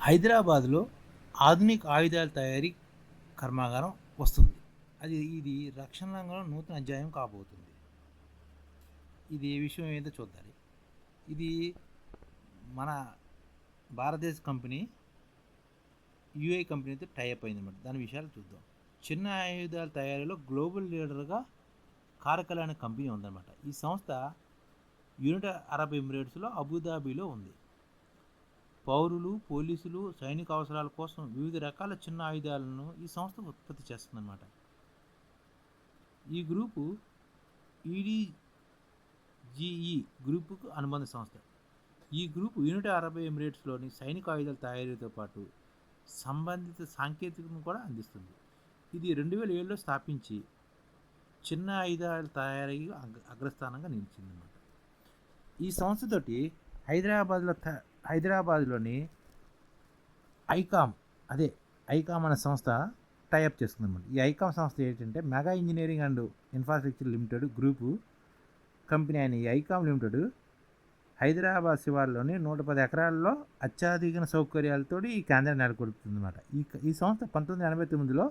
హైదరాబాద్లో ఆధునిక ఆయుధాల తయారీ కర్మాగారం వస్తుంది. అది ఇది రక్షణ రంగంలో నూతన అధ్యాయం కాబోతుంది. ఇది ఏ విషయం ఏంటో చూద్దాం. ఇది మన భారతదేశ కంపెనీ యుఏ కంపెనీతో టైఅప్ అయిందన్నమాట. దాని విషయాలు చూద్దాం. చిన్న ఆయుధాల తయారీలో గ్లోబల్ లీడర్గా కారకల్ అనే కంపెనీ ఉందన్నమాట. ఈ సంస్థ యునైటెడ్ అరబ్ ఎమిరేట్స్లో అబుదాబీలో ఉంది. పౌరులు పోలీసులు సైనిక అవసరాల కోసం వివిధ రకాల చిన్న ఆయుధాలను ఈ సంస్థ ఉత్పత్తి చేస్తుందన్నమాట. ఈ గ్రూపు ఈడీజీఈ గ్రూపుకు అనుబంధ సంస్థ. ఈ గ్రూపు యూనిట్ అరబ్ ఎమిరేట్స్లోని సైనిక ఆయుధాల తయారీతో పాటు సంబంధిత సాంకేతికతను కూడా అందిస్తుంది. ఇది రెండు వేల ఏడులో స్థాపించి చిన్న ఆయుధాల తయారీ అగ్ర అగ్రస్థానంగా నిలిచిందన్నమాట. ఈ సంస్థతోటి హైదరాబాద్లో త హైదరాబాద్లోని ఐకామ్ అదే ఐకామ్ అనే సంస్థ టైఅప్ చేస్తుందన్నమాట ఈ ఐకామ్ సంస్థ ఏంటంటే mega engineering and infrastructure limited group company అయిన ఈ ఐకామ్ లిమిటెడ్ హైదరాబాద్ శివార్లోని నూట పది ఎకరాల్లో అత్యాధిక సౌకర్యాలతో ఈ కేంద్రాన్ని నెలకొల్పుతుందన్నమాట. ఈ ఈ సంస్థ పంతొమ్మిది ఎనభై తొమ్మిదిలో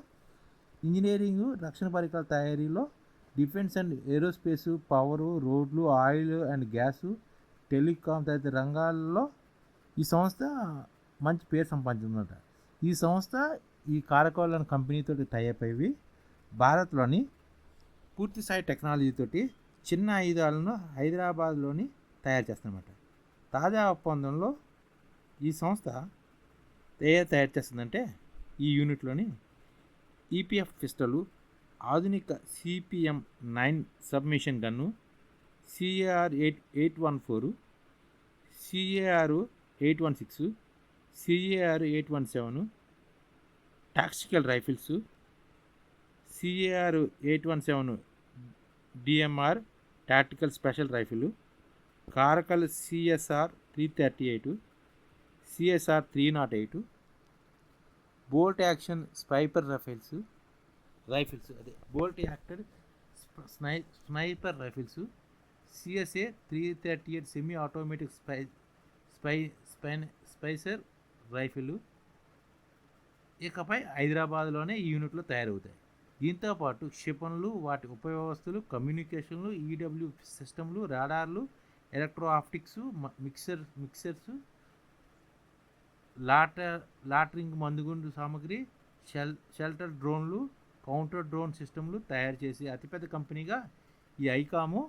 ఇంజనీరింగ్ రక్షణ పరికరాల తయారీలో డిఫెన్స్ అండ్ ఏరోస్పేస్ పవరు రోడ్లు ఆయిల్ అండ్ గ్యాసు టెలికాం తదితర రంగాల్లో ఈ సంస్థ మంచి పేరు సంపాదించిందన్నమాట ఈ సంస్థ ఈ కారకోలం కంపెనీతో టైఅప్ అయ్యి భారత్లోని పూర్తి స్థాయి టెక్నాలజీతోటి చిన్న ఆయుధాలను హైదరాబాద్లోని తయారు చేస్తుందన్నమాట తాజా ఒప్పందంలో ఈ సంస్థ ఏ తయారు చేస్తుందంటే ఈ యూనిట్లోని ఈపీఎఫ్ పిస్టలు ఆధునిక CPM nine submission gun CAR eight eight one four CAR eight one six CAR eight one seven toxical rifles CAR eight one seven DMR tactical special rifle Caracal CSR three thirty eight CSR three nought eight bolt action sniper rifles rifles అదే bolt actor స్నై sniper rifles CSA three thirty eight semi automatic spy spy spine spicer rifle ఇకపై హైదరాబాద్లోనే ఈ యూనిట్లు తయారవుతాయి. దీంతో పాటు క్షిపణులు వాటి ఉపవ్యవస్థలు కమ్యూనికేషన్లు ఈడబ్ల్యూ సిస్టమ్లు రాడార్లు ఎలక్ట్రో ఆప్టిక్స్ మిక్సర్ మిక్సర్స్ లాట లాటరింగ్ మందుగుండు సామాగ్రి షెల్ షెల్టర్ డ్రోన్లు కౌంటర్ డ్రోన్ సిస్టమ్లు తయారు చేసి అతిపెద్ద కంపెనీగా ఈ ఐకాము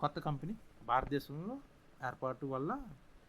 కొత్త కంపెనీ భారతదేశంలో ఏర్పాటు వల్ల